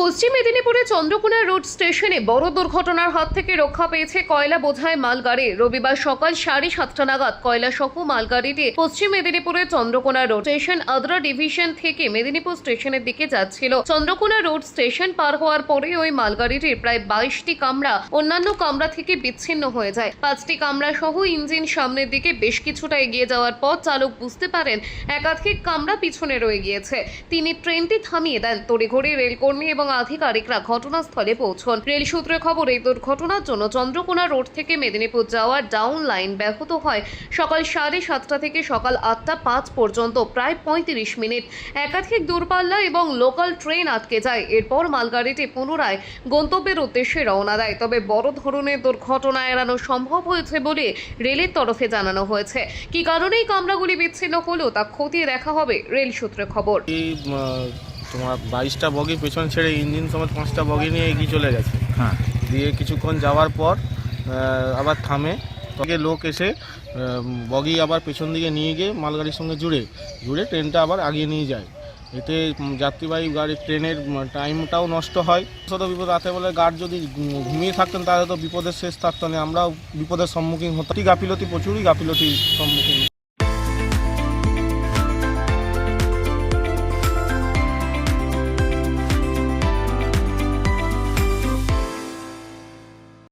পশ্চিম মেদিনীপুরে চন্দ্রকোনা রোড স্টেশনে বড় দুর্ঘটনার হাত থেকে রক্ষা পেয়েছে কয়লা বোঝায় মালগাড়ি। রবিবার সকাল সাড়ে সাতটা নাগাদ কয়লা সহ মালগাড়িটি পশ্চিম মেদিনীপুরের Chandrakona road station Adra division থেকে মেদিনীপুর স্টেশনের দিকে যাচ্ছিল। চন্দ্রকোনা রোড স্টেশন পার হওয়ার পরে ওই মালগাড়িটির প্রায় বাইশটি কামরা অন্যান্য কামরা থেকে বিচ্ছিন্ন হয়ে যায়। পাঁচটি কামরা সহ ইঞ্জিন সামনের দিকে বেশ কিছুটা এগিয়ে যাওয়ার পর চালক বুঝতে পারেন, একাধিক কামরা পিছনে রয়ে গিয়েছে। তিনি ট্রেনটি থামিয়ে দেন। তড়িঘড়ি রেলকর্মী এবং আধিকারিকরা ঘটনাস্থলে পৌঁছন। রেল সূত্রে খবর, এই দুর্ঘটনার জন্য চন্দ্রকোনা রোড থেকে মেদিনীপুর যাওয়ার ডাউন লাইন ব্যাহত হয়। সকাল সাড়ে সাতটা থেকে সকাল আটটা পাঁচ পর্যন্ত প্রায় পঁয়ত্রিশ মিনিট। একাধিক দূরপাল্লা এবং লোকাল ট্রেন আটকে যায়। এরপর মালগাড়িটি পুনরায় গন্তব্যের উদ্দেশ্যে রওনা দেয়। তবে বড় ধরনের দুর্ঘটনা এড়ানো সম্ভব হয়েছে বলে রেলের তরফে জানানো হয়েছে। কি কারণে এই কামরাগুলি বিচ্ছিন্ন হলো তা খতিয়ে দেখা হবে রেল সূত্রে খবর। তোমার বাইশটা বগি পেছন ছেড়ে ইঞ্জিন সমেত পাঁচটা বগি নিয়ে এগিয়ে চলে গেছে। হ্যাঁ। দিয়ে কিছুক্ষণ যাওয়ার পর আবার থামে। তবে লোক এসে বগি আবার পেছন দিকে নিয়ে গিয়ে মালগাড়ির সঙ্গে জুড়ে জুড়ে ট্রেনটা আবার আগিয়ে নিয়ে যায়। এতে যাত্রীবাহী গাড়ি ট্রেনের টাইমটাও নষ্ট হয়। শত বিপদ রাতে বলে গার্ড যদি ঘুমিয়ে থাকতেন তাহলে তো বিপদের শেষ থাকতো না। আমরাও বিপদের সম্মুখীন হতাম। গাফিলতি প্রচুরই গাফিলতির সম্মুখীন।